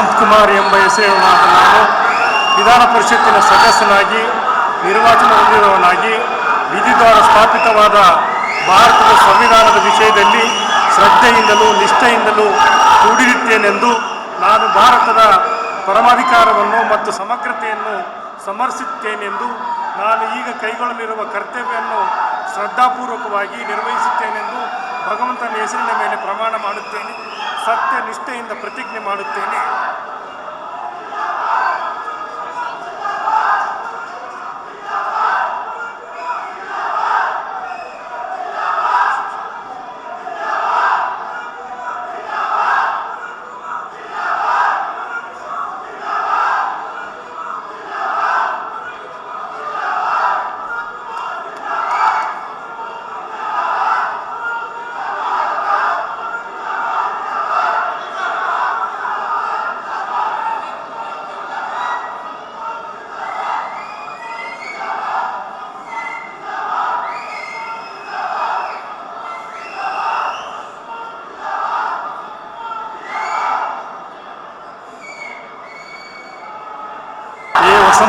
ವಸಂತಕುಮಾರ್ ಎಂಬ ಹೆಸರು ನಾನು ವಿಧಾನ ಪರಿಷತ್ತಿನ ಸದಸ್ಯನಾಗಿ, ನಿರ್ವಾಚನ ಹೊಂದಿದವನಾಗಿ ವಿಧಿದ್ವಾರ ಸ್ಥಾಪಿತವಾದ ಭಾರತದ ಸಂವಿಧಾನದ ವಿಷಯದಲ್ಲಿ ಶ್ರದ್ಧೆಯಿಂದಲೂ ನಿಷ್ಠೆಯಿಂದಲೂ ಕೂಡಿರುತ್ತೇನೆಂದು ನಾನು ಭಾರತದ ಪರಮಾಧಿಕಾರವನ್ನು ಮತ್ತು ಸಮಗ್ರತೆಯನ್ನು ಸಮರ್ಸುತ್ತೇನೆಂದು ನಾನು ಈಗ ಕೈಗೊಳ್ಳಲಿರುವ ಕರ್ತವ್ಯವನ್ನು ಶ್ರದ್ಧಾಪೂರ್ವಕವಾಗಿ ನಿರ್ವಹಿಸುತ್ತೇನೆಂದು ಭಗವಂತನ ಹೆಸರಿನ ಮೇಲೆ ಪ್ರಮಾಣ ಮಾಡುತ್ತೇನೆ. ಸತ್ಯ ನಿಷ್ಠೆಯಿಂದ ಪ್ರತಿಜ್ಞೆ ಮಾಡುತ್ತೇನೆ.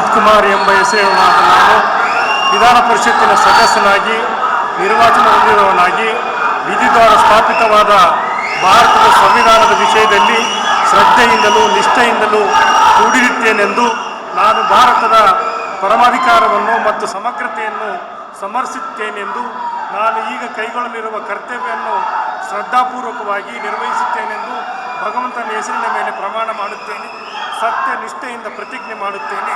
ವಸಂತಕುಮಾರ್ ಎಂಬ ಹೆಸರು ನಾನು ವಿಧಾನ ಪರಿಷತ್ತಿನ ಸದಸ್ಯನಾಗಿ, ನಿರ್ವಾಚನ ಹೊಂದಿರುವವನಾಗಿ ವಿಧಿ ದ್ವಾರ ಸ್ಥಾಪಿತವಾದ ಭಾರತದ ಸಂವಿಧಾನದ ವಿಷಯದಲ್ಲಿ ಶ್ರದ್ಧೆಯಿಂದಲೂ ನಿಷ್ಠೆಯಿಂದಲೂ ಕೂಡಿರುತ್ತೇನೆಂದು ನಾನು ಭಾರತದ ಪರಮಾಧಿಕಾರವನ್ನು ಮತ್ತು ಸಮಗ್ರತೆಯನ್ನು ಸಮರ್ಸುತ್ತೇನೆಂದು ನಾನು ಈಗ ಕೈಗೊಳ್ಳಲಿರುವ ಕರ್ತವ್ಯವನ್ನು ಶ್ರದ್ಧಾಪೂರ್ವಕವಾಗಿ ನಿರ್ವಹಿಸುತ್ತೇನೆಂದು ಭಗವಂತನ ಹೆಸರಿನ ಮೇಲೆ ಪ್ರಮಾಣ ಮಾಡುತ್ತೇನೆ, ಸತ್ಯ ನಿಷ್ಠೆಯಿಂದ ಪ್ರತಿಜ್ಞೆ ಮಾಡುತ್ತೇನೆ.